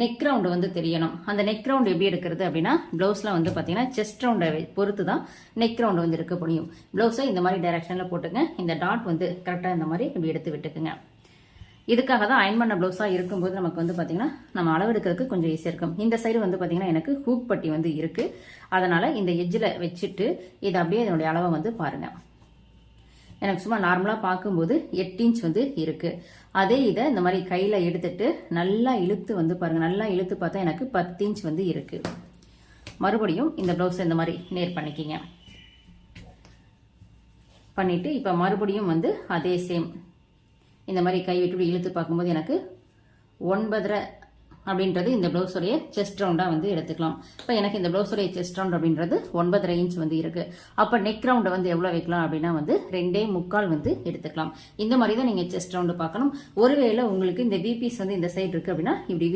Neck round வந்து தெரியணும். அந்த நெக் ரவுண்டு எப்படி எடுக்கிறது அப்படின்னா ப்ளவுஸில் வந்து பார்த்தீங்கன்னா செஸ்ட் ரவுண்டை பொறுத்து தான் நெக் ரவுண்டு வந்து எடுக்க முடியும். ப்ளவுஸை இந்த மாதிரி டைரக்ஷனில் போட்டுங்க இந்த டாட் வந்து கரெக்டாக இந்த மாதிரி இப்படி எடுத்து விட்டுக்குங்க. இதுக்காக தான் அயன் பண்ண ப்ளவுஸாக இருக்கும்போது நமக்கு வந்து பார்த்தீங்கன்னா நம்ம அளவு எடுக்கிறதுக்கு கொஞ்சம் ஈஸியாக இருக்கும். இந்த சைடு வந்து பார்த்தீங்கன்னா எனக்கு ஹூக் பட்டி வந்து இருக்குது அதனால் இந்த எஜ்ஜில் வச்சுட்டு இதை அப்படியே இதனுடைய அளவை வந்து பாருங்கள் எனக்கு சும்மா நார்மலாக பார்க்கும்போது எட்டு இன்ச் வந்து இருக்குது அதே இதை இந்த மாதிரி கையில் எடுத்துட்டு நல்லா இழுத்து வந்து பாருங்கள் நல்லா இழுத்து பார்த்தா எனக்கு பத்து இன்ச் வந்து இருக்குது மறுபடியும் இந்த ப்ளவுஸை இந்த மாதிரி நேர் பண்ணிக்கிங்க. பண்ணிவிட்டு இப்போ மறுபடியும் வந்து அதே சேம் இந்த மாதிரி கை விட்டு இழுத்து பார்க்கும்போது எனக்கு ஒன்பதரை அப்படின்றது இந்த ப்ளவுஸோடைய செஸ்ட் ரவுண்டாக வந்து எடுத்துக்கலாம். இப்போ எனக்கு இந்த ப்ளவுஸோடைய செஸ்ட் ரவுண்ட் அப்படின்றது ஒன்பதரை இன்ச் வந்து இருக்குது அப்போ நெக் ரவுண்டை வந்து எவ்வளோ வைக்கலாம் அப்படின்னா வந்து ரெண்டே முக்கால் வந்து எடுத்துக்கலாம். இந்த மாதிரி தான் நீங்கள் செஸ்ட் ரவுண்டு பார்க்கணும். ஒருவேளை உங்களுக்கு இந்த பிபிஸ் வந்து இந்த சைடு இருக்குது அப்படின்னா இப்படி